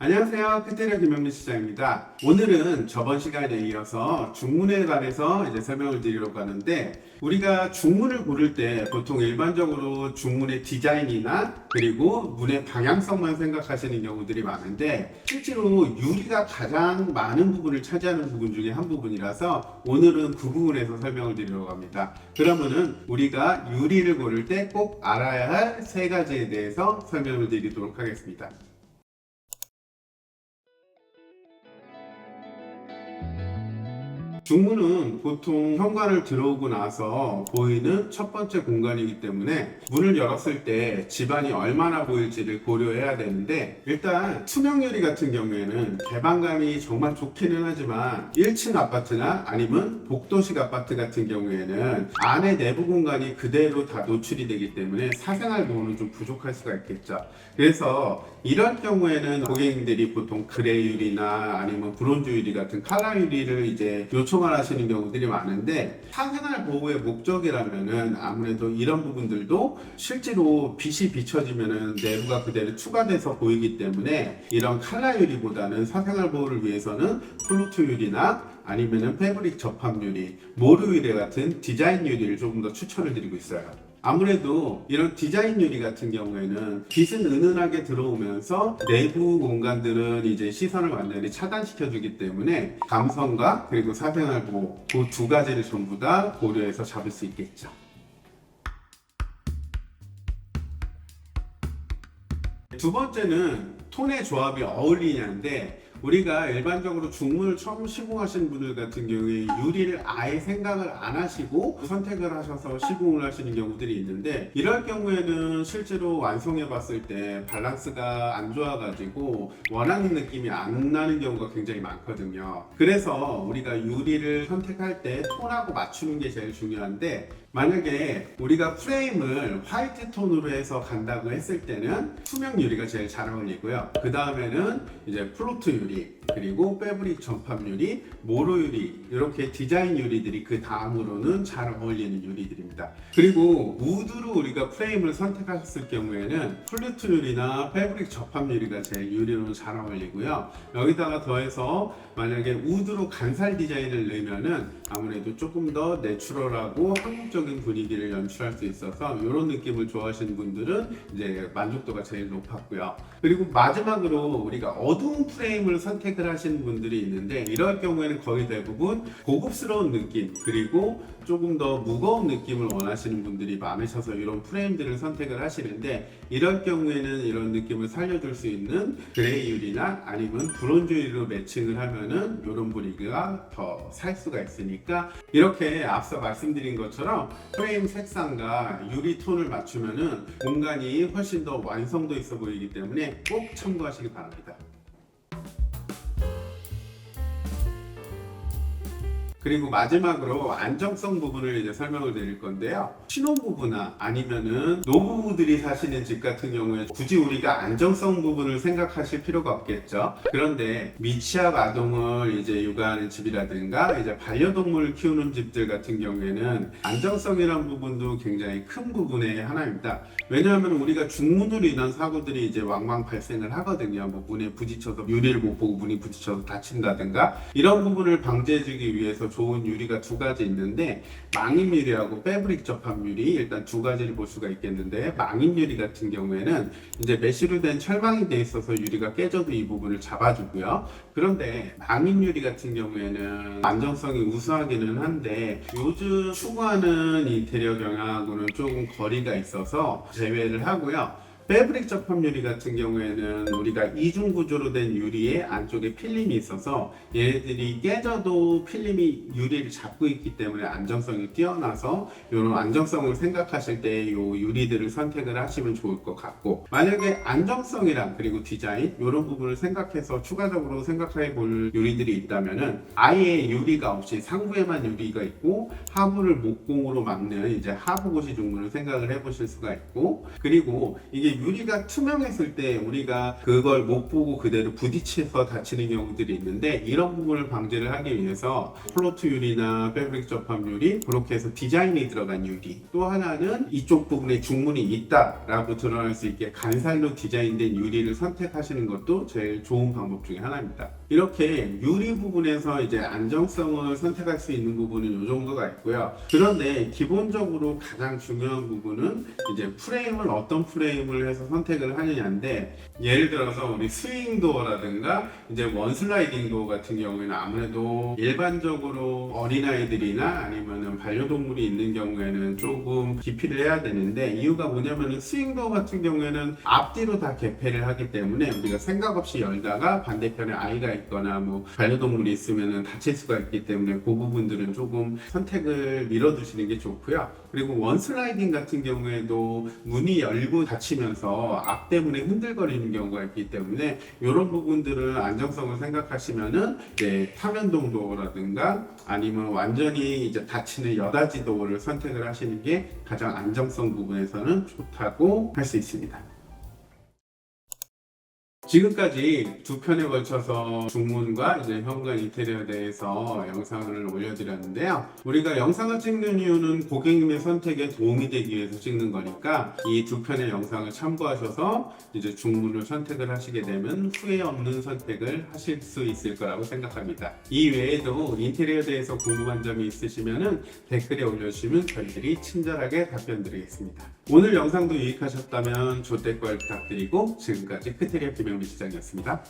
안녕하세요. 크테리아 김영민 시장입니다. 오늘은 저번 시간에 이어서 중문에 관해서 이제 설명을 드리려고 하는데 우리가 중문을 고를 때 보통 일반적으로 중문의 디자인이나 그리고 문의 방향성만 생각하시는 경우들이 많은데 실제로 유리가 가장 많은 부분을 차지하는 부분 중에 한 부분이라서 오늘은 그 부분에서 설명을 드리려고 합니다. 그러면은 우리가 유리를 고를 때 꼭 알아야 할 세 가지에 대해서 설명을 드리도록 하겠습니다. 중문은 보통 현관을 들어오고 나서 보이는 첫 번째 공간이기 때문에 문을 열었을 때 집안이 얼마나 보일지를 고려해야 되는데 일단 투명 유리 같은 경우에는 개방감이 정말 좋기는 하지만 1층 아파트나 아니면 복도식 아파트 같은 경우에는 안에 내부 공간이 그대로 다 노출이 되기 때문에 사생활 보호는 좀 부족할 수가 있겠죠. 그래서 이런 경우에는 고객님들이 보통 그레이 유리나 아니면 브론즈 유리 같은 칼라 유리를 이제 요청 을 하시는 경우들이 많은데 사생활 보호의 목적이라면은 아무래도 이런 부분들도 실제로 빛이 비춰지면은 내부가 그대로 추가돼서 보이기 때문에 이런 칼라 유리보다는 사생활 보호를 위해서는 플루트 유리나 아니면은 패브릭 접합 유리, 모루 유리 같은 디자인 유리를 조금 더 추천을 드리고 있어요. 아무래도 이런 디자인 유리 같은 경우에는 빛은 은은하게 들어오면서 내부 공간들은 이제 시선을 완전히 차단시켜주기 때문에 감성과 그리고 사생활 보호 그 두 가지를 전부 다 고려해서 잡을 수 있겠죠. 두 번째는 톤의 조합이 어울리냐인데 우리가 일반적으로 중문을 처음 시공하시는 분들 같은 경우에 유리를 아예 생각을 안 하시고 선택을 하셔서 시공을 하시는 경우들이 있는데 이럴 경우에는 실제로 완성해 봤을 때 밸런스가 안 좋아가지고 원하는 느낌이 안 나는 경우가 굉장히 많거든요. 그래서 우리가 유리를 선택할 때 톤하고 맞추는 게 제일 중요한데 만약에 우리가 프레임을 화이트 톤으로 해서 간다고 했을 때는 투명 유리가 제일 잘 어울리고요. 그 다음에는 이제 플로트 유리, 그리고 패브릭 전팝 유리, 모로 유리 이렇게 디자인 유리들이 그 다음으로는 잘 어울리는 유리들입니다. 그리고 우드로 우리가 프레임을 선택하셨을 경우에는 플루트 유리나 패브릭 접합 유리가 제일 유리로는 잘 어울리고요. 여기다가 더해서 만약에 우드로 간살 디자인을 넣으면은 아무래도 조금 더 내추럴하고 한국적인 분위기를 연출할 수 있어서 이런 느낌을 좋아하시는 분들은 이제 만족도가 제일 높았고요. 그리고 마지막으로 우리가 어두운 프레임을 선택을 하시는 분들이 있는데 이럴 경우에는 거의 대부분 고급스러운 느낌 그리고 조금 더 무거운 느낌을 원하시는 분들이 많으셔서 이런 프레임들을 선택을 하시는데 이럴 경우에는 이런 느낌을 살려줄 수 있는 그레이 유리나 아니면 브론즈 유리로 매칭을 하면은 이런 분위기가 더 살 수가 있으니까 이렇게 앞서 말씀드린 것처럼 프레임 색상과 유리 톤을 맞추면은 공간이 훨씬 더 완성도 있어 보이기 때문에 꼭 참고하시기 바랍니다. 그리고 마지막으로 안정성 부분을 이제 설명을 드릴 건데요. 신혼부부나 아니면은 노부부들이 사시는 집 같은 경우에 굳이 우리가 안정성 부분을 생각하실 필요가 없겠죠. 그런데 미취학 아동을 이제 육아하는 집이라든가 이제 반려동물을 키우는 집들 같은 경우에는 안정성이라는 부분도 굉장히 큰 부분의 하나입니다. 왜냐하면 우리가 중문으로 인한 사고들이 이제 왕왕 발생을 하거든요. 뭐 문에 부딪혀서 유리를 못 보고 문이 부딪혀서 다친다든가 이런 부분을 방지해주기 위해서 좋은 유리가 두 가지 있는데 망임 유리하고 패브릭 접합 유리 일단 두 가지를 볼 수가 있겠는데 망임 유리 같은 경우에는 이제 메쉬로 된 철망이 돼 있어서 유리가 깨져도 이 부분을 잡아주고요. 그런데 망임 유리 같은 경우에는 안정성이 우수하기는 한데 요즘 추구하는 인테리어 경향하고는 조금 거리가 있어서 제외를 하고요. 패브릭 접합 유리 같은 경우에는 우리가 이중 구조로 된 유리에 안쪽에 필름이 있어서 얘네들이 깨져도 필름이 유리를 잡고 있기 때문에 안정성이 뛰어나서 이런 안정성을 생각하실 때 이 유리들을 선택을 하시면 좋을 것 같고 만약에 안정성이랑 그리고 디자인 이런 부분을 생각해서 추가적으로 생각해 볼 유리들이 있다면은 아예 유리가 없이 상부에만 유리가 있고 하부를 목공으로 막는 이제 하부 고시 중문을 생각을 해보실 수가 있고 그리고 이게 유리가 투명했을 때 우리가 그걸 못 보고 그대로 부딪혀서 다치는 경우들이 있는데 이런 부분을 방지를 하기 위해서 플로트 유리나 패브릭 접합 유리 그렇게 해서 디자인이 들어간 유리 또 하나는 이쪽 부분에 중문이 있다라고 드러날 수 있게 간살로 디자인된 유리를 선택하시는 것도 제일 좋은 방법 중에 하나입니다. 이렇게 유리 부분에서 이제 안정성을 선택할 수 있는 부분은 이 정도가 있고요. 그런데 기본적으로 가장 중요한 부분은 이제 프레임을 어떤 프레임을 해서 선택을 하느냐인데 예를 들어서 우리 스윙 도어라든가 이제 원 슬라이딩 도어 같은 경우에는 아무래도 일반적으로 어린아이들이나 아니면은 반려동물이 있는 경우에는 조금 기피를 해야 되는데 이유가 뭐냐면은 스윙 도어 같은 경우에는 앞뒤로 다 개폐를 하기 때문에 우리가 생각 없이 열다가 반대편에 아이가 있거나 뭐 반려동물이 있으면은 다칠 수가 있기 때문에 그 부분들은 조금 선택을 밀어두시는 게 좋고요. 그리고 원 슬라이딩 같은 경우에도 문이 열고 닫히면서 앞 때문에 흔들거리는 경우가 있기 때문에 이런 부분들을 안정성을 생각하시면은 이제 타면동 도어라든가 아니면 완전히 이제 닫히는 여닫이 도어를 선택을 하시는 게 가장 안정성 부분에서는 좋다고 할 수 있습니다. 지금까지 두 편에 걸쳐서 중문과 이제 현관 인테리어에 대해서 영상을 올려드렸는데요. 우리가 영상을 찍는 이유는 고객님의 선택에 도움이 되기 위해서 찍는 거니까 이 두 편의 영상을 참고하셔서 이제 중문을 선택을 하시게 되면 후회 없는 선택을 하실 수 있을 거라고 생각합니다. 이 외에도 인테리어에 대해서 궁금한 점이 있으시면 댓글에 올려주시면 저희들이 친절하게 답변 드리겠습니다. 오늘 영상도 유익하셨다면 조댓글 부탁드리고 지금까지 크테리아 김영미 시장이었습니다.